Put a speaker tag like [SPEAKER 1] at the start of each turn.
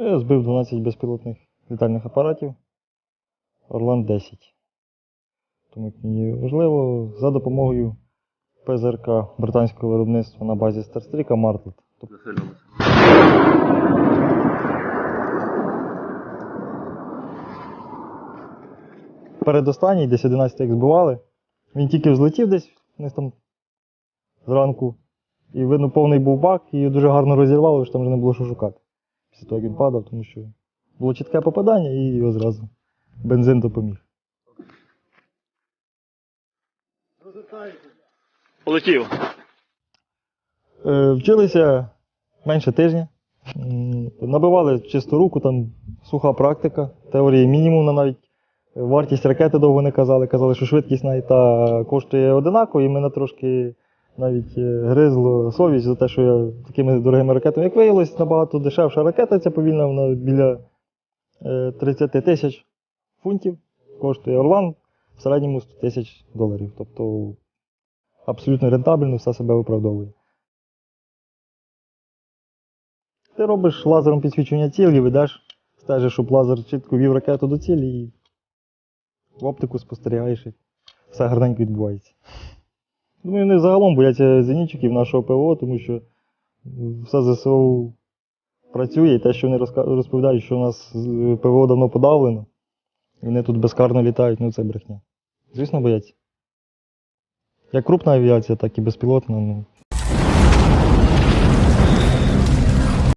[SPEAKER 1] Я збив 12 безпілотних літальних апаратів. Орлан 10. Тому мені важливо за допомогою ПЗРК британського виробництва на базі Старстріка Мартлет. Передостанній, десь 11 як збивали. Він тільки взлетів десь десь там зранку. І видно, повний був бак, і його дуже гарно розірвало, що там вже не було що шукати. Після того, як він падав, тому що було чітке попадання і його зразу бензин допоміг.
[SPEAKER 2] Полетів.
[SPEAKER 1] Е, вчилися менше тижня. М, Набивали чисту руку, там суха практика, теорії мінімумна навіть. Вартість ракети довго не казали, казали, що швидкість навіть та коштує одинаково, і мене трошки навіть е, гризло совість за те, що я такими дорогими ракетами, як виявилось, набагато дешевша ракета, ця повільна, вона біля е, 30 тисяч фунтів коштує Орлан в середньому 100 тисяч доларів. Тобто абсолютно рентабельно, все себе виправдовує. Ти робиш лазером підсвічування цілі, ведеш, стежиш, щоб лазер чітко вів ракету до цілі і в оптику спостерігаєш, і все гарненько відбувається. Думаю, вони загалом бояться зенітчиків нашого ПВО, тому що все ЗСУ працює, і те, що вони розповідають, що у нас ПВО давно подавлено, і вони тут безкарно літають, ну це брехня. Звісно, бояться. Як крупна авіація, так і безпілотна. Ну,